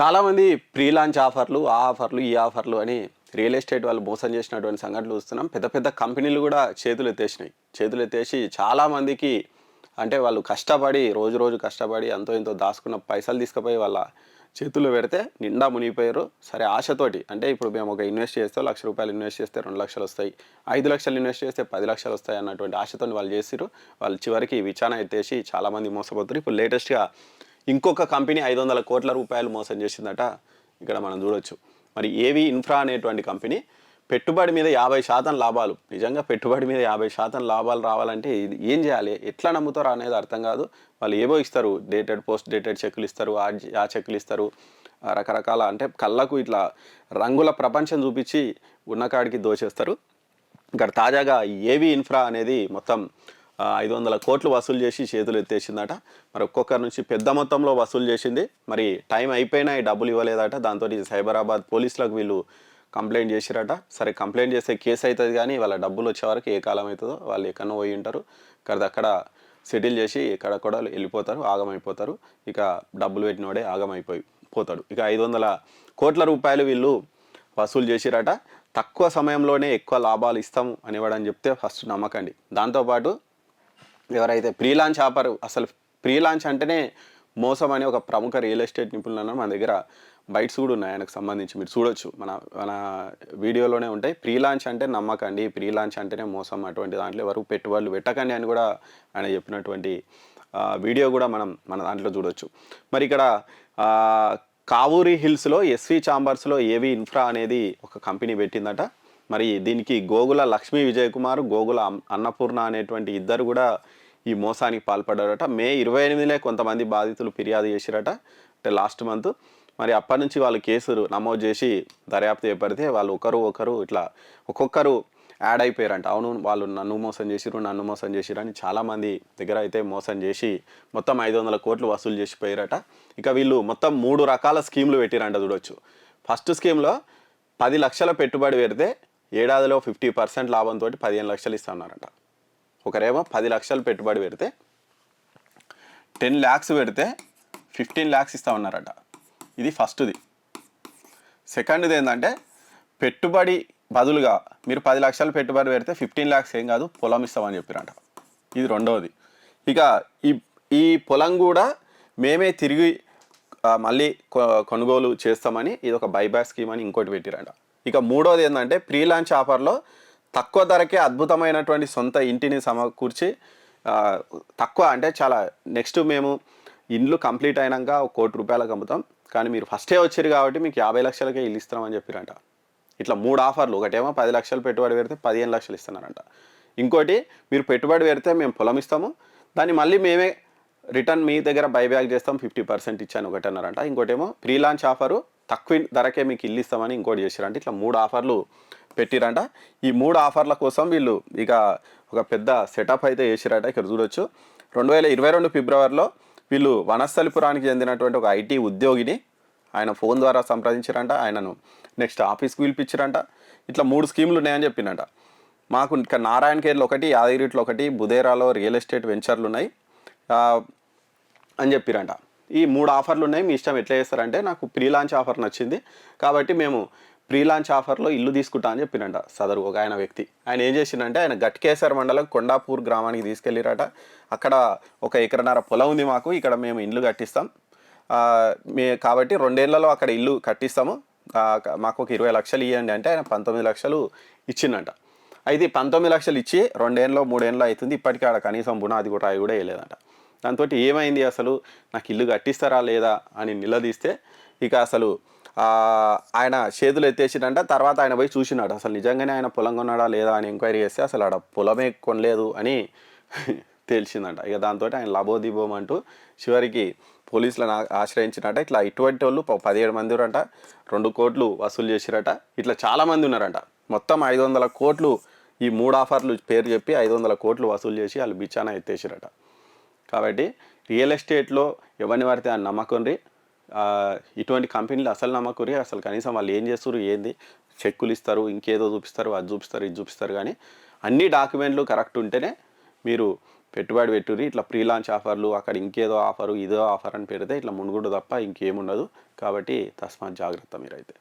చాలామంది pre launch ఆఫర్లు ఆ ఆఫర్లు ఈ ఆఫర్లు అని రియల్ ఎస్టేట్ వాళ్ళు మోసం చేసినటువంటి సంఘటనలు చూస్తున్నాం. పెద్ద పెద్ద కంపెనీలు కూడా చేతులు ఎత్తేసినాయి చేతులు ఎత్తేసి చాలామందికి అంటే వాళ్ళు కష్టపడి రోజు రోజు కష్టపడి అంతో ఎంతో దాచుకున్న పైసలు తీసుకుపోయి వాళ్ళ చేతుల్లో పెడితే నిండా మునిగిపోయారు. సరే ఆశతోటి అంటే ఇప్పుడు మేము ఒక ఇన్వెస్ట్ చేస్తే లక్ష రూపాయలు ఇన్వెస్ట్ చేస్తే రెండు లక్షలు వస్తాయి ఐదు లక్షలు ఇన్వెస్ట్ చేస్తే పది లక్షలు వస్తాయి అన్నటువంటి ఆశతో వాళ్ళు చేసిరు వాళ్ళు చివరికి విచారణ ఎత్తేసి చాలామంది మోసపోతారు ఇప్పుడు లేటెస్ట్గా ఇంకొక కంపెనీ ఐదు వందల కోట్ల రూపాయలు మోసం చేసిందట. ఇక్కడ మనం చూడొచ్చు. మరి ఏవి ఇన్ఫ్రా అనేటువంటి కంపెనీ పెట్టుబడి మీద యాభై శాతం లాభాలు. నిజంగా పెట్టుబడి మీద యాభై శాతం లాభాలు రావాలంటే ఇది ఏం చేయాలి? ఎట్లా నమ్ముతారో అనేది అర్థం కాదు. వాళ్ళు ఏవో ఇస్తారు. డేటెడ్ పోస్ట్ డేటెడ్ చెక్కులు ఇస్తారు. ఆ ఆ చెక్కులు ఇస్తారు. రకరకాల అంటే కళ్ళకు ఇట్లా రంగుల ప్రపంచం చూపించి ఉన్న కాడికి దోచేస్తారు. ఇక్కడ తాజాగా ఏవి ఇన్ఫ్రా అనేది మొత్తం ఐదు వందల కోట్లు వసూలు చేసి చేతులు ఎత్తేసిందట. మరి ఒక్కొక్కరి నుంచి పెద్ద మొత్తంలో వసూలు చేసింది. మరి టైం అయిపోయినా ఈ డబ్బులు ఇవ్వలేదట. దాంతో సైబరాబాద్ పోలీసులకు వీళ్ళు కంప్లైంట్ చేసిరట. సరే కంప్లైంట్ చేస్తే కేసు అవుతుంది కానీ వాళ్ళ డబ్బులు వచ్చే వరకు ఏ కాలం అవుతుందో వాళ్ళు ఎక్కడో పోయి ఉంటారు. ఇక్కడ అక్కడ సెటిల్ చేసి ఎక్కడ కూడా వెళ్ళిపోతారు ఆగమైపోతారు. ఇక డబ్బులు పెట్టినోడే ఆగమైపోయి పోతాడు. ఇక ఐదు వందల కోట్ల రూపాయలు వీళ్ళు వసూలు చేసిరట. తక్కువ సమయంలోనే ఎక్కువ లాభాలు ఇస్తాము అనేవాడని చెప్తే ఫస్ట్ నమ్మకండి. దాంతోపాటు ఎవరైతే ప్రీ లాంచ్ ఆఫర్ అసలు ప్రీ లాంచ్ అంటేనే మోసం అనే ఒక ప్రముఖ రియల్ ఎస్టేట్ నిపుణులను మన దగ్గర బైట్స్ కూడా ఉన్నాయి ఆయనకు సంబంధించి. మీరు చూడొచ్చు. మన మన వీడియోలోనే ఉంటాయి. ప్రీ లాంచ్ అంటే నమ్మకండి. ప్రీ లాంచ్ అంటేనే మోసం అటువంటి దాంట్లో ఎవరు పెట్టుబడులు పెట్టకండి అని కూడా ఆయన చెప్పినటువంటి వీడియో కూడా మనం మన దాంట్లో చూడొచ్చు. మరి ఇక్కడ కావూరి హిల్స్లో ఎస్వి చాంబర్స్లో ఏవి ఇన్ఫ్రా అనేది ఒక కంపెనీ పెట్టిందట. మరి దీనికి గోగుల లక్ష్మీ విజయ్ కుమార్ గోగుల అన్నపూర్ణ అనేటువంటి ఇద్దరు కూడా ఈ మోసానికి పాల్పడ్డారట. మే ఇరవై ఎనిమిదిలే కొంతమంది బాధితులు ఫిర్యాదు చేసిరట అంటే లాస్ట్ మంత్. మరి అప్పటి నుంచి వాళ్ళు కేసులు నమోదు చేసి దర్యాప్తు చేపడితే వాళ్ళు ఒకరు ఒకరు ఇట్లా ఒక్కొక్కరు యాడ్ అయిపోయారంట. అవును వాళ్ళు నన్ను మోసం చేసిరు నన్ను మోసం చేసిరు అని చాలామంది దగ్గర అయితే మోసం చేసి మొత్తం ఐదు వందల కోట్లు వసూలు చేసిపోయారట ఇక వీళ్ళు మొత్తం మూడు రకాల స్కీములు పెట్టిరంట చూడొచ్చు. ఫస్ట్ స్కీమ్లో పది లక్షల పెట్టుబడి పెడితే ఏడాదిలో ఫిఫ్టీ పర్సెంట్ లాభంతో పదిహేను లక్షలు ఇస్తున్నారంట ఒకరేమో పది లక్షలు పెట్టుబడి పెడితే టెన్ ల్యాక్స్ పెడితే ఫిఫ్టీన్ ల్యాక్స్ ఇస్తామన్నారట. ఇది ఫస్ట్ది. సెకండ్ది ఏంటంటే పెట్టుబడి బదులుగా మీరు పది లక్షలు పెట్టుబడి పెడితే ఫిఫ్టీన్ ల్యాక్స్ ఏం కాదు పొలం ఇస్తామని చెప్పారంట. ఇది రెండవది ఇక ఈ ఈ పొలం కూడా మేమే తిరిగి మళ్ళీ కొ- కొనుగోలు చేస్తామని ఇది ఒక బైబ్యాక్ స్కీమ్ అని ఇంకోటి పెట్టిరంట. ఇక మూడోది ఏంటంటే ప్రీ లాంచ్ ఆఫర్లో తక్కువ ధరకే అద్భుతమైనటువంటి సొంత ఇంటిని సమకూర్చి తక్కువ అంటే చాలా నెక్స్ట్ మేము ఇండ్లు కంప్లీట్ అయినాక ఒక కోటి రూపాయలకు అమ్ముతాం. కానీ మీరు ఫస్టే వచ్చారు కాబట్టి మీకు యాభై లక్షలకే ఇల్లు ఇస్తామని చెప్పారంట. ఇట్లా మూడు ఆఫర్లు ఒకటేమో పది లక్షలు పెట్టుబడి పెడితే పదిహేను లక్షలు ఇస్తున్నారంట. ఇంకోటి మీరు పెట్టుబడి పెడితే మేము పొలం ఇస్తాము. దాన్ని మళ్ళీ మేమే రిటర్న్ మీ దగ్గర బైబ్యాక్ చేస్తాం ఫిఫ్టీ పర్సెంట్ ఇచ్చాను ఒకటి అన్నారంట ఇంకోటేమో ప్రీ లాంచ్ ఆఫరు తక్కువ ధరకే మీకు ఇల్లు ఇస్తామని ఇంకోటి చేశారంట ఇట్లా మూడు ఆఫర్లు పెట్టిరంట. ఈ మూడు ఆఫర్ల కోసం వీళ్ళు ఇక ఒక పెద్ద సెటప్ అయితే చేసిరట. ఇక్కడ చూడొచ్చు. రెండు వేల ఇరవై రెండు ఫిబ్రవరిలో వీళ్ళు వనస్థలిపురానికి చెందినటువంటి ఒక ఐటీ ఉద్యోగిని ఆయన ఫోన్ ద్వారా సంప్రదించారంట. ఆయనను నెక్స్ట్ ఆఫీస్కి పిలిపించారంట. ఇట్లా మూడు స్కీములు ఉన్నాయని చెప్పినట. మాకు ఇక్కడ నారాయణ కేర్లో ఒకటి యాదగిరిట్లో ఒకటి బుదేరాలో రియల్ ఎస్టేట్ వెంచర్లు ఉన్నాయి. అని చెప్పిరంట. ఈ మూడు ఆఫర్లు ఉన్నాయి. మీ ఇష్టం ఎట్లా చేస్తారంటే నాకు ప్రీ లాంచ్ ఆఫర్ నచ్చింది. కాబట్టి మేము ప్రీ లాంచ్ ఆఫర్లో ఇల్లు తీసుకుంటా అని చెప్పినంట సదరు ఒక ఆయన వ్యక్తి. ఆయన ఏం చేసిండంటే ఆయన గట్కేశ్వర మండలం కొండాపూర్ గ్రామానికి తీసుకెళ్ళిరట. అక్కడ ఒక ఎకరన్నర పొలం ఉంది మాకు. ఇక్కడ మేము ఇల్లు కట్టిస్తాం. మే కాబట్టి రెండేళ్ళలో అక్కడ ఇల్లు కట్టిస్తాము. మాకు ఒక ఇరవై లక్షలు ఇవ్వండి అంటే ఆయన పంతొమ్మిది లక్షలు ఇచ్చిందంట అయితే పంతొమ్మిది లక్షలు ఇచ్చి రెండేళ్ళలో మూడేళ్ళలో అవుతుంది. ఇప్పటికీ ఆడ కనీసం బునాది కూడా రాయి కూడా వేయలేదంట. దాంతో ఏమైంది అసలు? నాకు ఇల్లు కట్టిస్తారా లేదా అని నిలదీస్తే ఇక అసలు ఆయన చేతులు ఎత్తేసిండంట తర్వాత ఆయన పోయి చూసినాడు. అసలు నిజంగానే ఆయన పొలం కొన్నాడా లేదా అని ఎంక్వైరీ చేస్తే అసలు ఆడ పొలమే కొనలేదు అని తేల్చిందంట. ఇక దాంతో ఆయన లబోదిబోం అంటూ చివరికి పోలీసులను ఆ- ఆశ్రయించినట్ట ఇట్లా ఇటువంటి వాళ్ళు పదిహేడు మంది ఉన్నారంట రెండు కోట్లు వసూలు చేసిరట. ఇట్లా చాలా మంది ఉన్నారంట. మొత్తం ఐదు వందల కోట్లు ఈ మూడు ఆఫర్లు పేరు చెప్పి ఐదు వందల కోట్లు వసూలు చేసి వాళ్ళు బిచ్చాన ఎత్తేసిరట. కాబట్టి రియల్ ఎస్టేట్లో ఎవరిని పడితే అని నమ్మకండి ఇటువంటి కంపెనీలు అసలు నమ్మకూరి అసలు కనీసం వాళ్ళు ఏం చేస్తారు ఏంది చెక్కులు ఇస్తారు ఇంకేదో చూపిస్తారు అది చూపిస్తారు ఇది చూపిస్తారు కానీ అన్ని డాక్యుమెంట్లు కరెక్ట్ ఉంటేనే మీరు పెట్టుబడి పెట్టుర్రి ఇట్లా ప్రీ లాంచ్ ఆఫర్లు అక్కడ ఇంకేదో ఆఫరు ఇదో ఆఫర్ అని పెడితే ఇట్లా మునుగుడు తప్ప ఇంకేముండదు. కాబట్టి తస్మాత్ జాగ్రత్త మీరైతే.